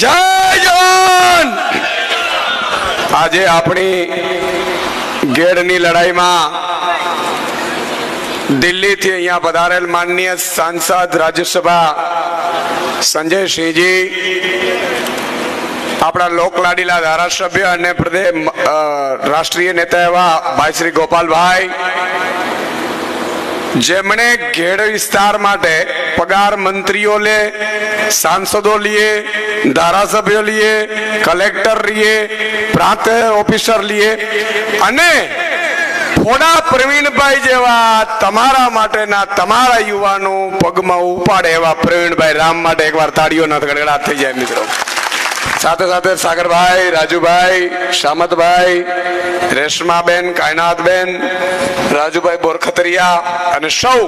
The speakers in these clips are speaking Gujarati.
જય આજે આપણી ગેડની લડાઈમાં દિલ્હીથી અહીંયા પધારેલ માનનીય સાંસદ રાજ્યસભા સંજયસિંહજી, આપણા લોકલાડીલા ધારાસભ્ય અને પ્રદેશ રાષ્ટ્રીય નેતા એવા ભાઈ શ્રી ગોપાલભાઈ, જેમણે ઘેડ વિસ્તાર માટે પગાર મંત્રીઓ લે, સાંસદો લીએ, ધારાસભ્યો લીએ, કલેક્ટર લીએ, પ્રાંત ઓફિસર લીએ. અને થોડા પ્રવીણભાઈ જેવા તમારા માટેના તમારા યુવાનો પગમાં ઉપાડે એવા પ્રવીણભાઈ રામ માટે એકવાર તાળીઓના ગડગડાટ થઈ જાય મિત્રો. સાથે સાથે સાગરભાઈ, રાજુભાઈ શામતભાઈ રેશમાબેન કાયનાથબેન રાજુભાઈ બોરખતરિયા અને સૌ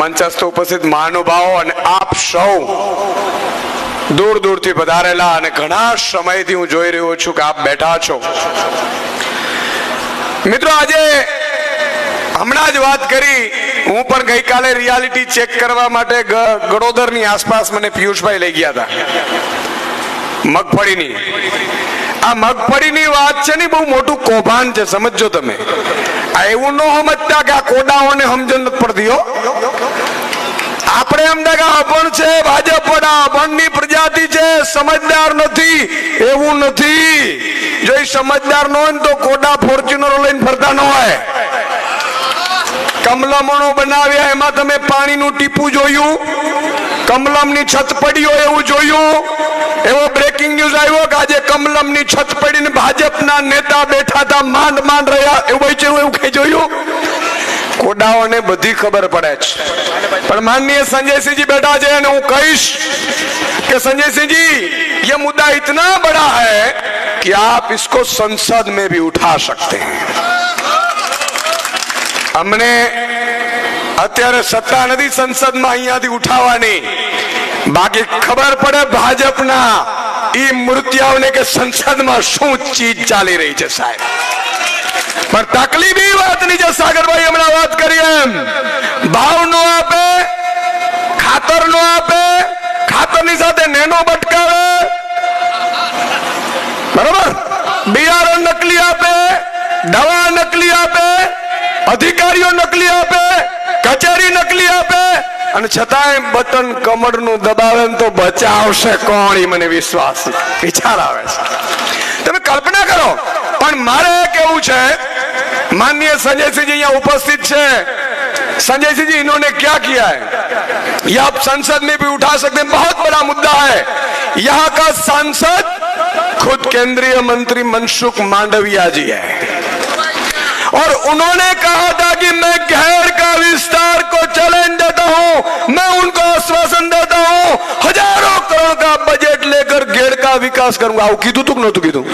મંચસ્થ ઉપસ્થિત મહાનુભાવો અને આપ સૌ દૂર દૂરથી પધારેલા અને ઘણા સમયથી હું જોઈ રહ્યો છું કે આપ બેઠા છો. મિત્રો, આજે હમણાં જ વાત કરી. હું પણ ગઈકાલે રિયાલિટી ચેક કરવા માટે ગડોદરની આસપાસ મને પિયુષભાઈ લઈ ગયા હતા. મગફળીની. આ મગફળીની વાત છે ને બહુ મોટું કૌભાંડ છે સમજો તમે. આ એવું ન સમજતા કે આ કોડાઓને સમજણ નથી પડતી, હો. આપણે એમ કે અભણ છે, ભાજપ વડા અભણની પ્રજાતિ છે, સમજદાર નથી, એવું નથી. જો એ સમજદાર ન હોય તો કોડા ફોર્ચ્યુનરો લઈને ફરતા ન હોય. કમલમણો બનાવ્યા, એમાં તમે પાણીનું ટીપું જોયું? કમલમની છત પડી એવું જોયું? એવો બ્રેકિંગ ન્યૂઝ આવ્યો કે આજે કમલમની છત પડીને ભાજપના નેતા બેઠા હતા માંડ માંડ રહ્યા એવું છે એવું કઈ જોયું કોડાઓને બધી ખબર પડે છે પણ માનનીય સંજયસિંહજી બેઠા છે અને હું કહીશ कि संजय सिंह जी ये मुद्दा इतना बड़ा है कि आप इसको संसद में भी उठा सकते हैं અમને અત્યારે સત્તા નથી સંસદમાં અહીંયાથી ઉઠાવવાની બાકી ખબર પડે ભાજપના ઈ મૂર્તિઓને કે સંસદમાં શું ચીજ ચાલી રહી છે સાહેબ. પણ તકલીફ વાતની જે સાગરભાઈ હમણાં વાત કરી એમ. ભાવ નો આપે ખાતર નો આપે, ખાતરની સાથે નેનો બટકાવે. બરોબર? બિયારણ નકલી આપે, દવા નકલી આપે, અધિકારીઓ નકલી આપે, કચેરી નકલી આપે અને છતાંય બટન કમરનું દબાવે ને તો બચાવશે કોણ ઈ મને વિશ્વાસ છે. વિચાર આવે છે તમે કલ્પના કરો પણ મારે કેવું છે माननीय संजय सिंह जी यहाँ उपस्थित છે संजय सिंह जी इन्होंने क्या किया है ये आप संसद में भी उठा सकते हैं बहुत बड़ा मुद्दा है यहाँ का सांसद खुद केंद्रीय मंत्री मनसुख मांडविया जी है और उन्होंने कहा था कि मैं घेर का विस्तार को चैलेंज देता हूं मैं उनको आश्वासन देता हूं हजारों करोड़ का बजट लेकर घेर का विकास करूंगा આવું કીધું તું કે નહોતું કીધું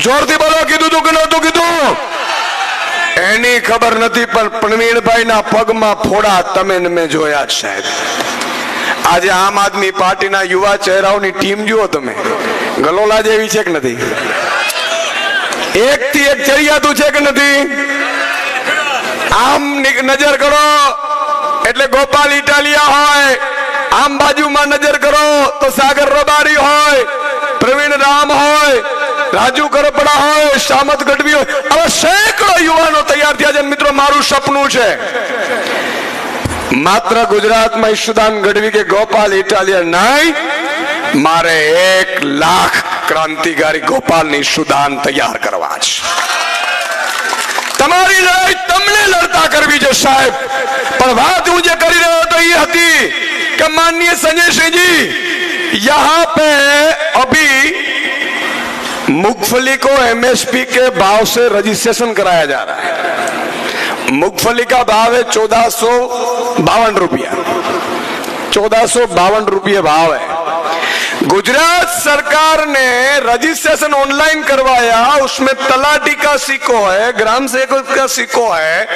જોરથી બોલો કીધું તું કે નહોતું કીધું એની ખબર નથી પણ પ્રવીણભાઈના પગમાં ફોડા તમે ને મેં જોયા જ સાહેબ આજે આમ આદમી પાર્ટીના યુવા ચહેરાઓની ટીમ જુઓ તમે ગલોલા જેવી છે કે નથી એક થી એક ચડિયાતું છે કે નથી આમ ની- નજર કરો એટલે ગોપાલ ઇટાલિયા હોય. આમ બાજુમાં નજર કરો તો સાગર રબારી હોય, પ્રવીણ રામ હોય, રાજુ કરપડા હોય શામત ગઢવી હોય. આવા સેંકડો યુવાનો તૈયાર થયા છે મિત્રો, મારું સપનું છે. માત્ર ગુજરાતમાં ઈશુદાન ગઢવી કે ગોપાલ ઇટાલિયા નહીં, મારે એક લાખ ક્રાંતિકારી ગોપાલની સુદાન તૈયાર કરવા છે. તમારી लड़ाई तमने लड़ता कर भी जो પણ पर बात मुझे करी रहे तो ये हती कि माननीय संजय सिंह जी यहाँ पे अभी मुगफली को एमएसपी के भाव से रजिस्ट्रेशन कराया जा रहा है मुगफली का भाव है चौदह सौ बावन रुपया चौदह सौ बावन रुपये भाव है गुजरात सरकार ने रजिस्ट्रेशन ऑनलाइन करवाया, उसमें तलाटी का सिक्को है, ग्राम सेवक का सिक्को है,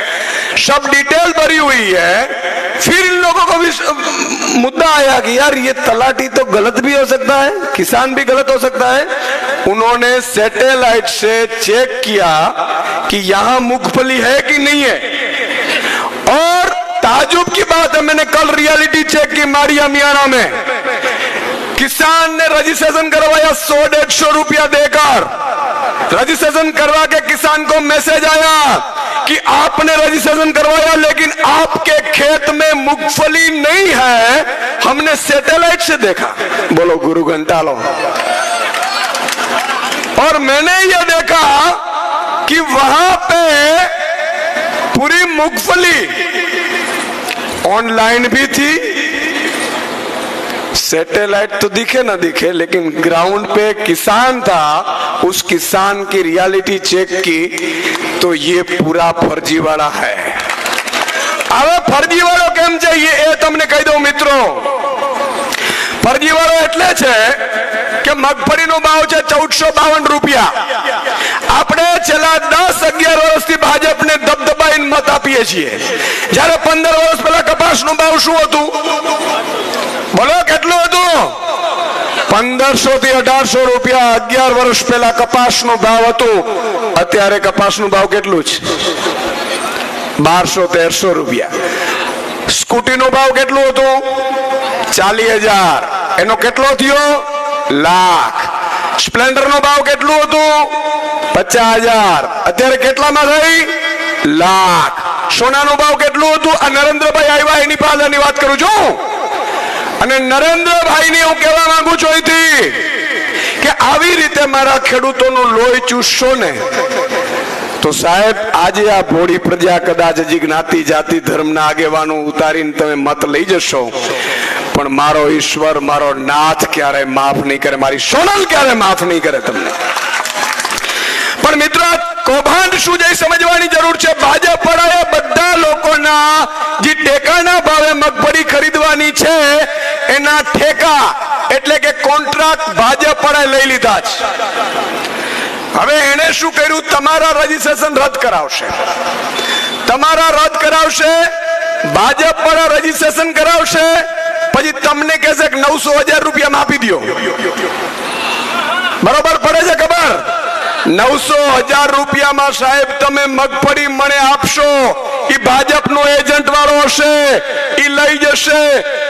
सब डिटेल भरी हुई है। फिर इन लोगों को भी मुद्दा आया कि यार ये तलाटी तो गलत भी हो सकता है, किसान भी गलत हो सकता है। उन्होंने सैटेलाइट से चेक किया कि यहाँ मूंगफली है कि नहीं है। और ताजुब की बात है, मैंने कल रियलिटी चेक की, मारिया मियाना में। किसान ने रजिस्ट्रेशन करवाया सौ डेढ़ सौ रुपया देकर। रजिस्ट्रेशन करवा के किसान को मैसेज आया कि आपने रजिस्ट्रेशन करवाया, लेकिन आपके खेत में मूंगफली नहीं है। हमने सैटेलाइट से देखा। बोलो, गुरु घंटालो। और मैंने यह देखा कि वहाँ पे पूरी मूंगफली ऑनलाइन भी थी सैटेलाइट तो दिखे ना दिखे लेकिन ग्राउंड पे किसान था उस किसान की रियलिटी चेक की तो ये पूरा फर्जीवाड़ा है હવે ફરજીવાળો કેમ છે એ એ તમને કહી દઉં મિત્રો ફરજીવાળો એટલે છે કે મગફળીનો ભાવ છે ચૌદસો બાવન રૂપિયા આપણે છેલ્લા દસ અગિયાર વર્ષથી ભાજપને દબદબાઈને મત આપીએ છીએ. જ્યારે પંદર વર્ષ પહેલા કપાસનો ભાવ શું હતું? બોલો, કેટલું હતું? પંદરસો થી અઢારસો રૂપિયા અગિયાર વર્ષ પહેલા કપાસનો ભાવ હતો. અત્યારે કપાસનું ભાવ કેટલું છે? બારસો તેરસો રૂપિયા. સ્કૂટી નો ભાવ કેટલું હતું? ચાલીસ હજાર. એનો કેટલો થયો? લાખ. સ્પ્લેન્ડર નો ભાવ કેટલું હતું? પચાસ હજાર. અત્યારે કેટલામાં થઈ? લાખ. સોનાનો ભાવ કેટલું હતું? આ નરેન્દ્રભાઈ આવ્યા, એની પાસેની વાત કરું છું. અને નરેન્દ્રભાઈ ને હું કહેવા માંગુ છું અહીંથી કે આવી રીતે મારા ખેડૂતોનું લોહી ચૂસશો ને, તો સાહેબ, આજે આ ભોળી પ્રજા કદાચ હજી જ્ઞાતિ, જાતિ, ધર્મના આગેવાનો ઉતારીને તમે મત લઈ જશો. પણ મારો ઈશ્વર, મારો નાથ ક્યારે માફ નહીં કરે, મારી સોનલ ક્યારે માફ નહીં કરે તમને. પણ મિત્રો કૌભાંડ શું છે સમજવાની જરૂર છે? ભાજપ વાળાએ બધા લોકોના જે ટેકાના ભાવે મગફળી ખરીદવાની છે, એના ઠેકા એટલે કે કોન્ટ્રાક્ટ ભાજપ વાળાએ લઈ લીધા છે. હવે એને શું કર્યું? તમારા રજીસ્ટ્રેશન રદ કરાવશે. તમારા રદ કરાવશે ભાજપ વાળા રજીસ્ટ્રેશન કરાવશે, પછી તમને કહેશે કે નવસો હજાર રૂપિયા આપી દો બરોબર પડે છે ખબર? નવસો હજાર રૂપિયામાં સાહેબ તમે મગફળી મને આપશો. ઈ ભાજપનો એજન્ટ વાળો હશે એ લઈ જશે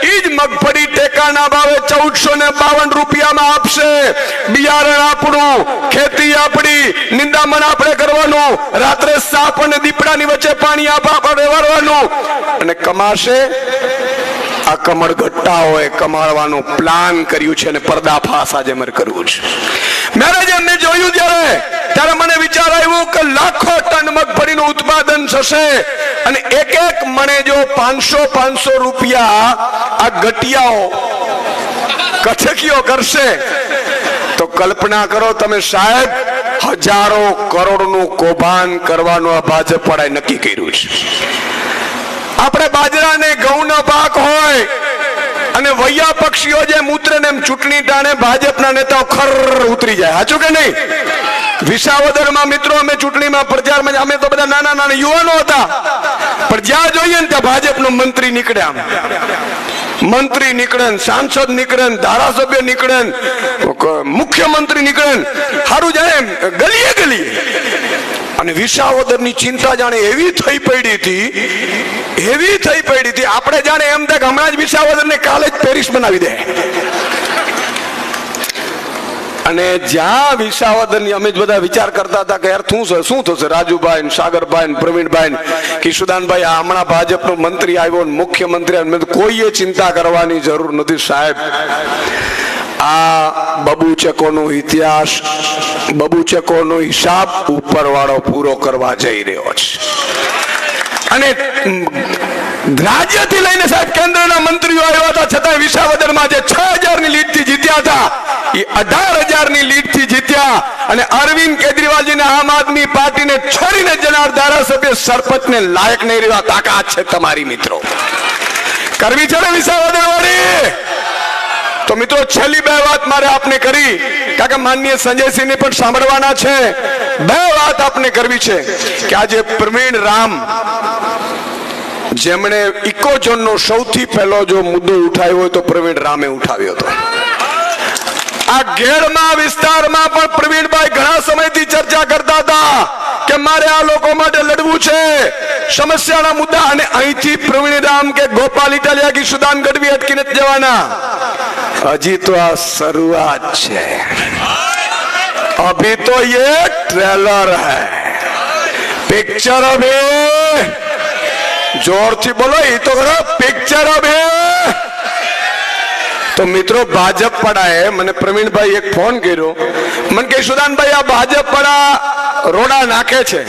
એ જ મગફળી ટેકાના ભાવે ચૌદસો ને બાવન રૂપિયામાં આપશે. બિયારણ આપણું, ખેતી આપણી, નિંદામણ આપણે કરવાનું, રાત્રે સાપ અને દીપડાની વચ્ચે પાણી આપણે વાળવાનું. અને કમાશે? આ કમળ ગટ્ટાઓએ કમાળવાનું પ્લાન કર્યું છે અને પર્દાફાશ આજે મેં કરવું છે. મેરેજ એમને જોયું ત્યારે ત્યારે મને વિચાર આવ્યો કે લાખો ટન મગફળીનું ઉત્પાદન થશે. અને એક એક મને જો પાંચસો પાંચસો રૂપિયા આ ગટિયાઓ કથકીઓ કરશે, તો કલ્પના કરો તમે સાહેબ, હજારો કરોડનું કૌભાંડ કરવાનું આ ભાજપ વાળાએ નક્કી કર્યું છે. આપણે બાજરા ને ઘઉંનો પાક હોય અને વૈયા પક્ષીઓ જે મૂત્ર ને એમ ચૂંટણી ટાણે ભાજપના નેતાઓ ખર ઉતરી જાય. સાચું કે નહીં? વિસાવદરમાં મિત્રો, અમે ચૂંટણીમાં પ્રચારમાં અમે તો બધા નાના નાના યુવાનો હતા. પણ જ્યાં જોઈએ ને ત્યાં ભાજપનો મંત્રી નીકળે આમ. મંત્રી નીકળે સાંસદ નીકળે ધારાસભ્ય નીકળે મુખ્યમંત્રી નીકળે સારું જાણે ગલીએ ગલીએ. અને વિસાવદરની ચિંતા જાણે એવી થઈ પડી હતી, એવી થઈ પડી હતી, આપણે જાણે એમ થાય હમણાં જ વિસાવદરને કાલે જ પેરિસ બનાવી દે. અને જ્યાં વિસાવદરની અમે બધા વિચાર કરતા હતા કે યાર શું છે શું થશે? રાજુભાઈ ને સાગરભાઈ ને પ્રવીણભાઈ ને કિશુદાનભાઈ, આ હમણાં ભાજપનો મંત્રી આવ્યો ને મુખ્યમંત્રી આવ્યો કોઈએ ચિંતા કરવાની જરૂર નથી સાહેબ. આ બબુચકોનો ઇતિહાસ, બબુચકોનો હિસાબ ઉપરવાળો પૂરો કરવા જઈ રહ્યો છે. અને રાજ્યથી લઈને સાહેબ કેન્દ્રના મંત્રીઓ આવ્યા હતા, છતાં વિસાવદરમાં જે છ હજારની લીડથી જીત્યા હતા, એ અઢાર હજારની લીડથી જીત્યા અને અરવિંદ કેજરીવાલજીને આમ આદમી પાર્ટીને છોડીને જનાર ધારાસભ્ય સરપંચને લાયક નહીં રહેવા તાકાત છે તમારી મિત્રો. કરવી છે ને વિસાવદર વાળી તો મિત્રો, છેલ્લી બે વાત મારે આપને કરી. કારણ કે માનનીય સંજયસિંહને પણ સાંભળવાના છે. બે વાત આપને કરવી છે કે આજે પ્રવીણ રામ જેમણે ઇકોઝોનનો સૌથી પહેલો જો મુદ્દો ઉઠાવ્યો હોય તો પ્રવીણ રામે ઉઠાવ્યો હતો. આ ગેડમાં વિસ્તારમાં પણ પ્રવીણભાઈ ઘણા સમયથી ચર્ચા કરતા હતા. કે મારે આ લોકો માટે લડવું છે? સમસ્યાના મુદ્દા અને અહીંથી પ્રવીણરામ કે ગોપાલ ઇટાલિયા કે સુદાન ગઢવી અટકીને જવાના. હજી તો આ શરૂઆત છે. અભી તો એ ટ્રેલર હૈ. પિક્ચર અભી. જોરથી બોલો એ તો ખરા પિક્ચર અભી. તો મિત્રો ભાજપ પડાએ. મને પ્રવીણભાઈ એક ફોન કર્યો. મને કે સુદાનભાઈ, આ ભાજપ પડા રોડા નાખે છે.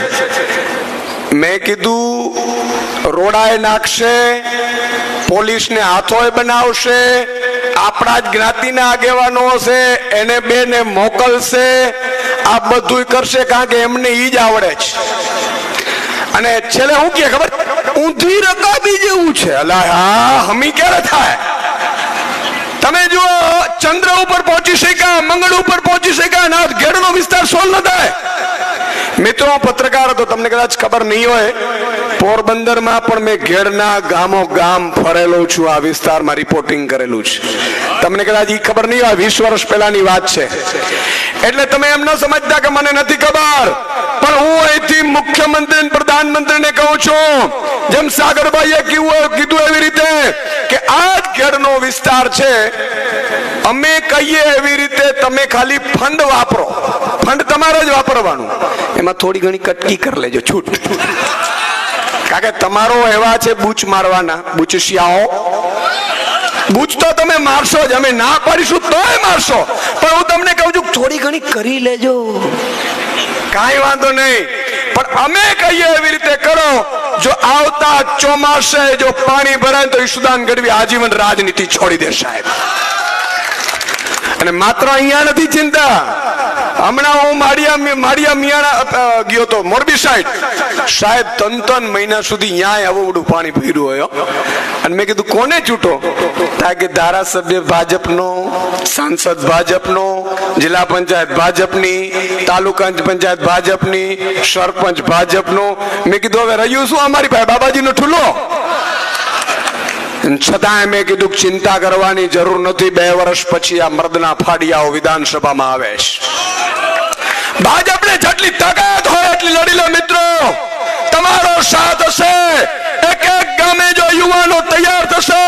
મેં કીધું, રોડાએ નાખશે, પોલીસને હાથોય બનાવશે, આપણા જ જ્ઞાતિના આગેવાનો હશે, એને બેને મોકલશે, આ બધું કરશે, કારણ કે એમને ઈ જ આવડે છે. અને છેલ્લે હું કે ખબર, ઊંધી રકાબી જેવું છે. અલા હા, હમી ક્યારે થાય? તમે જુઓ, ચંદ્ર ઉપર પહોંચી શક્યા, મંગળ ઉપર પહોંચી શક્યા ના ઘેરનો વિસ્તાર સોલ ન થાય. મિત્રો, પત્રકાર હતો તમને કદાચ ખબર નહીં હોય પોરબંદરમાં પણ મેં ઘેડના ગામો ગામ ફરેલો છું, આ વિસ્તારમાં રિપોર્ટિંગ કરેલું છે. તમને કદાચ એ ખબર નહીં હોય, વીસ વર્ષ પહેલાની વાત છે. એટલે તમે એમ ન સમજતા કે મને નથી ખબર. પણ હું અહીંથી મુખ્યમંત્રી પ્રધાનમંત્રીને કહું છું, જેમ સાગરભાઈએ કીધું કીધું એવી રીતે કે આ જ ઘેડનો વિસ્તાર છે, અમે કહીએ એવી રીતે તમે ખાલી ફંડ વાપરો. ફંડ તમારે જ વાપરવાનું. એમાં થોડી ઘણી કટકી કરી લેજો, છૂટ. કારણ કે તમારો એવા છે બૂચ મારવાના, બૂચશિયાઓ. બૂચ તો તમે મારશો જ, અમે ના પાડીશું તોય મારશો. પણ હું તમને કહું છું, થોડી ઘણી કરી લેજો. કાંઈ વાંધો નહીં. પણ અમે કહીએ એવી રીતે કરો, જો આવતા ચોમાસે જો પાણી ભરાય તો ઈશુદાન ગઢવી આજીવન રાજનીતિ છોડી દે સાહેબ. અને માત્ર અહીંયા નથી ચિંતા. હમણાં હું માળિયા માળિયા મિયાણા ગયો તો મોરબી સાઈડ. સાહેબ ત્રણ ત્રણ મહિના સુધી ન્યાય આવડું પાણી ભર્યું હોય અને મેં કીધું, કોને ચૂંટો કે ધારાસભ્ય ભાજપનો, સાંસદ ભાજપનો, જિલ્લા પંચાયત ભાજપની, તાલુકા પંચાયત ભાજપની, સરપંચ ભાજપનો. મેં કીધું, હવે રહ્યું શું અમારી પાસે? બાબાજીનો ઠુલો. છતાંય મેં કીધું, ચિંતા કરવાની જરૂર નથી. બે વર્ષ પછી આ મર્દના ફાડિયાઓ વિધાનસભામાં આવે છે. ભાજપને જેટલી તાકાત હોય એટલી લડી લો મિત્રો. તમારો સાથ હશે. એક એક ગામે જો યુવાનો તૈયાર થશે,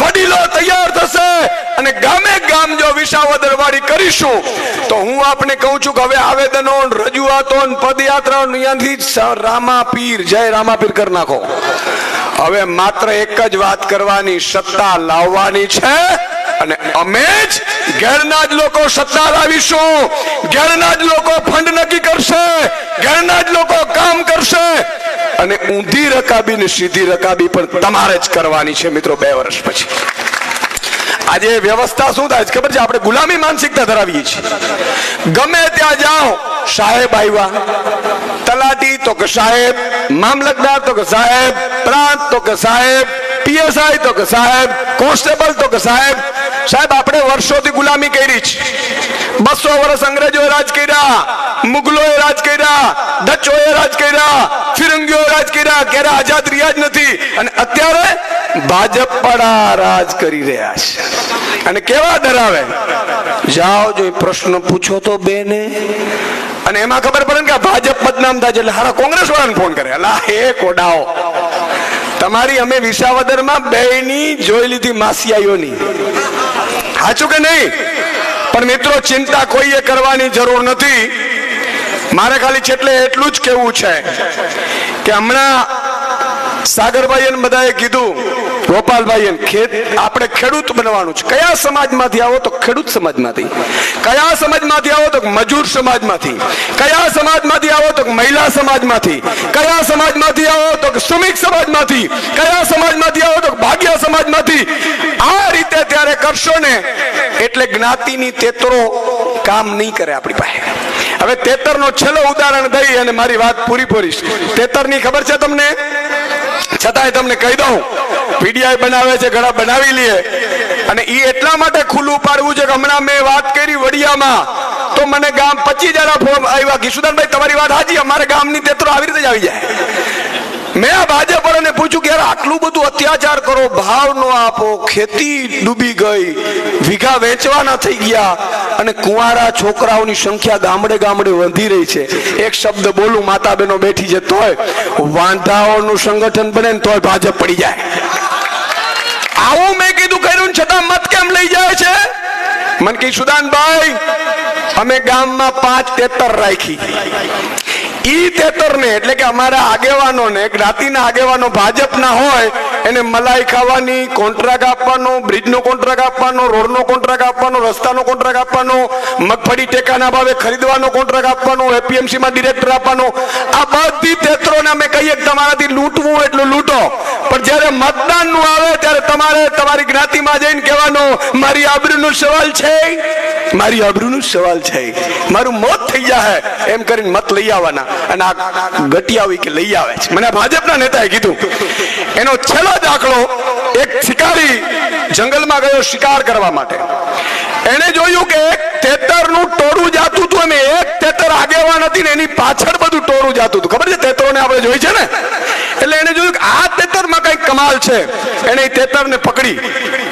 વડીલો તૈયાર થશે અને ગામે ગામ જો વિસાવદર વાળી કરીશું, તો હું આપને કહું છું કે હવે આવેદનો, રજૂઆતો ને પદયાત્રાઓ અહીંયાથી રામાપીર, જય રામાપીર કરી નાખો. હવે માત્ર એક જ વાત કરવાની, સત્તા લાવવાની છે. અને અમે જ ઘેરના જ લોકો સત્તા લાવીશું ઘેરના જ લોકો ફંડ નક્કી કરશે. ઘેરના જ લોકો કામ કરશે. અને ઊંધી રકાબી ને સીધી રકાબી પણ તમારે જ કરવાની છે મિત્રો બે વર્ષ પછી. આજે વ્યવસ્થા શું થાય છે? ખબર છે? આપણે ગુલામી માનસિકતા ધરાવીએ છીએ. ગમે ત્યાં જાઓ, સાહેબ આવ્યા. તલાટી તો કે સાહેબ, મામલતદાર તો કે સાહેબ, પ્રાંત તો કે સાહેબ પીએસઆઈ તો કે સાહેબ, કોન્સ્ટેબલ તો કે સાહેબ. સાહેબ, આપણે વર્ષોથી ગુલામી કરી છે. બસો વર્ષ અંગ્રેજોએ રાજ કર્યા, મુગલોએ રાજ કર્યા, ડચોએ રાજ કર્યા, ફિરંગીઓ રાજ કર્યા, ક્યારે આઝાદ રહ્યા જ નથી. અને અત્યારે ભાજપ પડા રાજ કરી રહ્યા છે. અને કેવા ડરાવે? જાઓ જો પ્રશ્ન પૂછો તો બેને. અને એમાં ખબર પડે કે ભાજપ બદનામ થાય છે. એટલે હારા કોંગ્રેસ વાળાને ફોન કરે. અલા, હે કોડાઓ. તમારી અમે વિસાવદરમાં બેની જોઈ લીધી માસિયાઈઓની સાચું કે નહીં? પણ મિત્રો, ચિંતા કોઈએ કરવાની જરૂર નથી. મારે ખાલી છેટલે એટલું જ કેવું છે કે હમણાં સાગરભાઈ બધાએ કીધું ગોપાલભાઈ ખેત આપણે ખેડૂત બનવાનું છે. કયા સમાજમાંથી આવો તો ખેડૂત સમાજમાંથી. કયા સમાજમાંથી આવો તો મજૂર સમાજમાંથી. કયા સમાજમાંથી આવો તો મહિલા સમાજમાંથી. કયા સમાજમાંથી આવો તો શ્રમિક સમાજમાંથી. કયા સમાજમાંથી આવો તો ભાગ્ય સમાજમાંથી. આ રીતે ત્યારે કરશો ને એટલે જ્ઞાતિની તેતરો કામ નહીં કરે આપણી પાસે. હવે તેતરનો છેલ્લો ઉદાહરણ દઈ અને મારી વાત પૂરી પૂરીશ તેતરની ખબર છે તમને? છતાંય તમને કહી દઉં, પીડીઆઈ બનાવે છે, ઘણા બનાવી લઈએ અને એ એટલા માટે ખુલ્લું પાડવું છે કે હમણાં મેં વાત કરી વડિયામાં, તો મને ગામ પચીસ જણા ફોન આવ્યા. કિશુદાનભાઈ તમારી વાત હાજી અમારે ગામની તેતરો આવી રીતે જ આવી જાય. મેં આ ભાજપ વાળાને પૂછ્યું કે આટલું બધું અત્યાચાર કરો, ભાવ નો આપો, ખેતી ડૂબી ગઈ, વીઘા વેચવાના થઈ ગયા અને કુંવારા છોકરાઓની સંખ્યા ગામડે ગામડે વધી રહી છે. એક શબ્દ બોલું માતા બહેનો બેઠી છે, તોય વાંધાઓનું સંગઠન બને ને તોય ભાજપ પડી જાય. આવું મેં કીધું, કર્યું છતાં મત કેમ લઈ જાય છે? મન કહી, સુદાનભાઈ, અમે ગામમાં પાંચ તેતર રાખી. ઈ તેતરને એટલે કે અમારા આગેવાનોને જ્ઞાતિના આગેવાનો ભાજપના હોય એને મલાઈ ખાવાની કોન્ટ્રાક્ટ આપવાનો બ્રિજનો કોન્ટ્રાક્ટ આપવાનો રોડનો કોન્ટ્રાક્ટ આપવાનો, રસ્તાનો કોન્ટ્રાક્ટ આપવાનો, મગફળી ટેકાના ભાવે ખરીદવાનો કોન્ટ્રાક્ટ આપવાનો એપીએમસી માં ડિરેક્ટર આપવાનો. આ બધી તેતરોને અમે કહીએ તમારાથી લૂંટવું એટલું લૂંટો. પણ જ્યારે મતદાનનું આવે, ત્યારે તમારે તમારી જ્ઞાતિમાં જઈને કહેવાનું, મારી આબરૂનો સવાલ છે. મારી આબરૂનો સવાલ છે. મારું મોત થઈ જાય એમ કરીને મત લઈ આવવાના. અને આ ગટિયાવી કે લઈ આવે છે. મને ભાજપના નેતાએ કીધું. એનો છેલ્લો દાખલો એક શિકારી જંગલમાં ગયો શિકાર કરવા માટે. એને જોયું કે એક તેતરનું ટોળું જાતું હતું અને એક તેતર આગેવાન હતી ને એની પાછળ બધું ટોળું જાતું હતું. ખબર છે? તેતરોને આપણે જોઈ છે ને? એટલે એને જોયું કે આ તેતરમાં કંઈક કમાલ છે. એને તેતરને પકડી.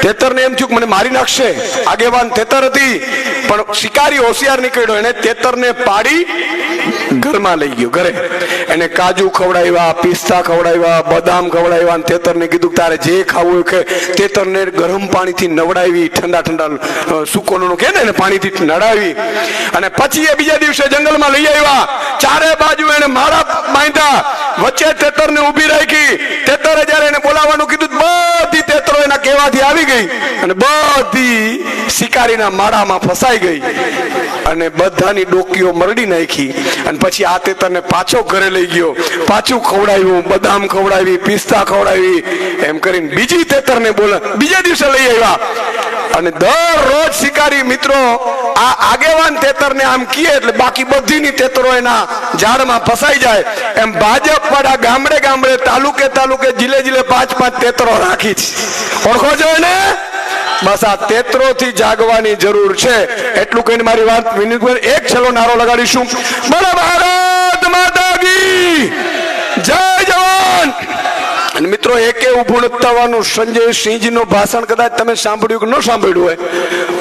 તેતરને એમ થયું કે મને મારી નાખશે. આગેવાન તેતર હતી. પણ શિકારી હોશિયાર નીકળ્યો. એને તેતરને પાડી ઘરમાં લઈ ગયો, ઘરે. એને કાજુ ખવડાવ્યા, પિસ્તા ખવડાવ્યા, બદામ ખવડાવ્યા તેતરને કીધું તારે જે ખાવું કે તેતરને ગરમ પાણીથી નવડાવી, ઠંડા ઠંડા સુકોનું કે ને પાણીથી નડાવી અને પછી એ બીજા દિવસે જંગલમાં લઈ આવ્યા. ચારે બાજુ એને મારા બાંધ્યા. વચ્ચે તેતરને ઊભી રાખી તેતરે જયારે એને બોલાવવાનું કીધું. તો બધી કહેવાથી આવી ગઈ અને બધી શિકારીના માળામાં ફસાઈ ગઈ. અને બધાની ડોકીઓ મરડી નાખી. અને પછી આ તેતરને પાછો ઘરે લઈ ગયો. પાછું ખવડાવ્યું, બદામ ખવડાવી, પિસ્તા ખવડાવી. એમ કરીને બીજી તેતરને બોલા, બીજા દિવસે લઈ આવ્યા. અને દરરોજ શિકારી મિત્રો, આ આગેવાન તેતરને આમ કીએ એટલે બાકી બધીની તેતરો એના ઝાડમાં ફસાઈ જાય. એમ ભાજપ વાળા ગામડે ગામડે તાલુકે તાલુકે જિલ્લે જિલ્લે પાંચ પાંચ તેતરો રાખી છે. ઓળખો છો એને? બસ આ તેત્રો થી જાગવાની જરૂર છે. એટલું કહીને મારી વાત વિનીતભાઈ એક છેલ્લો નારો લગાડીશું. બોલો ભારત માતા જય જવાન. મિત્રો, એકે નથી થવાનું. સંજય સિંહજી નું ભાષણ કદાચ તમે સાંભળ્યું કે ન સાંભળ્યું હોય.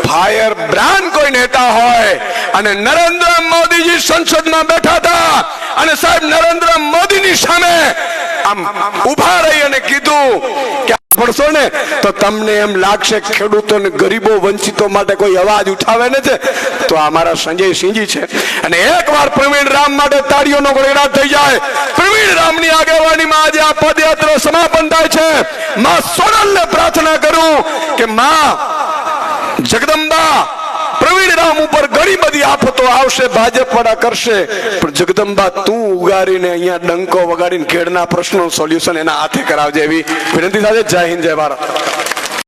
ફાયર બ્રાન્ડ કોઈ નેતા હોય અને નરેન્દ્ર મોદીજી સંસદમાં બેઠા હતા અને સાહેબ, નરેન્દ્ર મોદીની સામે આમ ઊભા રહી અને કીધું કે પડશો ને, તો તમને એમ લાગશે ખેડૂતો ને ગરીબો વંચિતો માટે કોઈ અવાજ ઉઠાવે ને છે તો આ મારા સંજય સિંહજી છે. અને એકવાર પ્રવીણ રામ માટે તાળીઓનો ગળગડાટ થઈ જાય. પ્રવીણ રામની આગેવાનીમાં આજે આ પદયાત્રા સમાપન થાય છે. માં સોનલને પ્રાર્થના કરું કે માં જગદંબા પ્રવીણ રામ ઉપર ઘણી બધી આફતો આવશે, ભાજપ વાળા કરશે. પણ જગદંબા, તું ઉગાડીને અહીંયા ડંકો વગાડીને ખેડના પ્રશ્નો સોલ્યુશન એના હાથે કરાવજે એવી વિનંતી સાથે જય હિન્દ, જય ભારત.